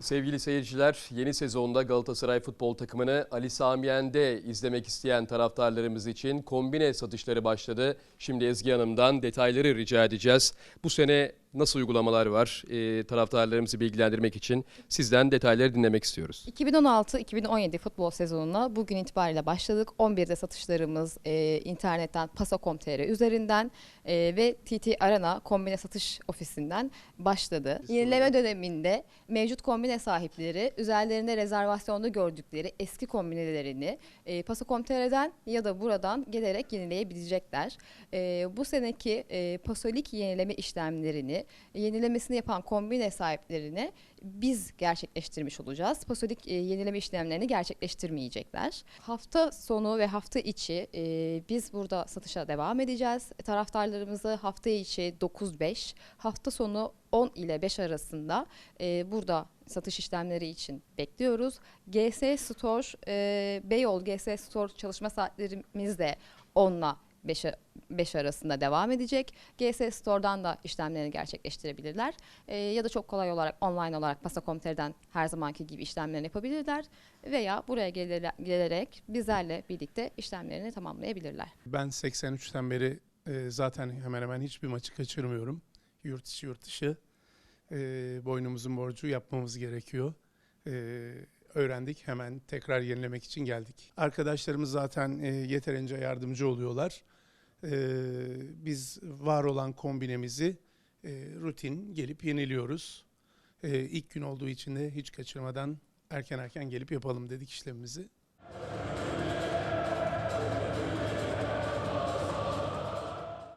Sevgili seyirciler, yeni sezonda Galatasaray futbol takımını Ali Samiyen'de izlemek isteyen taraftarlarımız için kombine satışları başladı. Şimdi Ezgi Hanım'dan detayları rica edeceğiz. Bu sene nasıl uygulamalar var? Ee, taraftarlarımızı bilgilendirmek için sizden detayları dinlemek istiyoruz. 2016-2017 futbol sezonuna bugün itibariyle başladık. 11'de satışlarımız e, internetten Pasa.com.tr üzerinden e, ve TT Arena kombine satış ofisinden başladı. Yenileme döneminde mevcut kombine sahipleri üzerlerinde rezervasyonda gördükleri eski kombinelerini e, Pasa.com.tr'den ya da buradan gelerek yenileyebilecekler. E, bu seneki e, Pasolik yenileme işlemlerini yenilemesini yapan kombine sahiplerine biz gerçekleştirmiş olacağız. Pasodik e, yenileme işlemlerini gerçekleştirmeyecekler. Hafta sonu ve hafta içi e, biz burada satışa devam edeceğiz. Taraftarlarımızı hafta içi 9-5, hafta sonu 10 ile 5 arasında e, burada satış işlemleri için bekliyoruz. GS Store, e, Beyoğlu GS Store çalışma saatlerimiz de 10'la 5'e 5 arasında devam edecek. GS Store'dan da işlemlerini gerçekleştirebilirler. E, ya da çok kolay olarak online olarak Pasakomter'den her zamanki gibi işlemlerini yapabilirler. Veya buraya gelerek bizlerle birlikte işlemlerini tamamlayabilirler. Ben 83'ten beri e, zaten hemen hemen hiçbir maçı kaçırmıyorum. Yurt içi yurt dışı. E, boynumuzun borcu yapmamız gerekiyor. E, öğrendik hemen tekrar yenilemek için geldik. Arkadaşlarımız zaten e, yeterince yardımcı oluyorlar. E, biz var olan kombinemizi e, rutin gelip yeniliyoruz. E, ilk gün olduğu için de hiç kaçırmadan erken erken gelip yapalım dedik işlemimizi.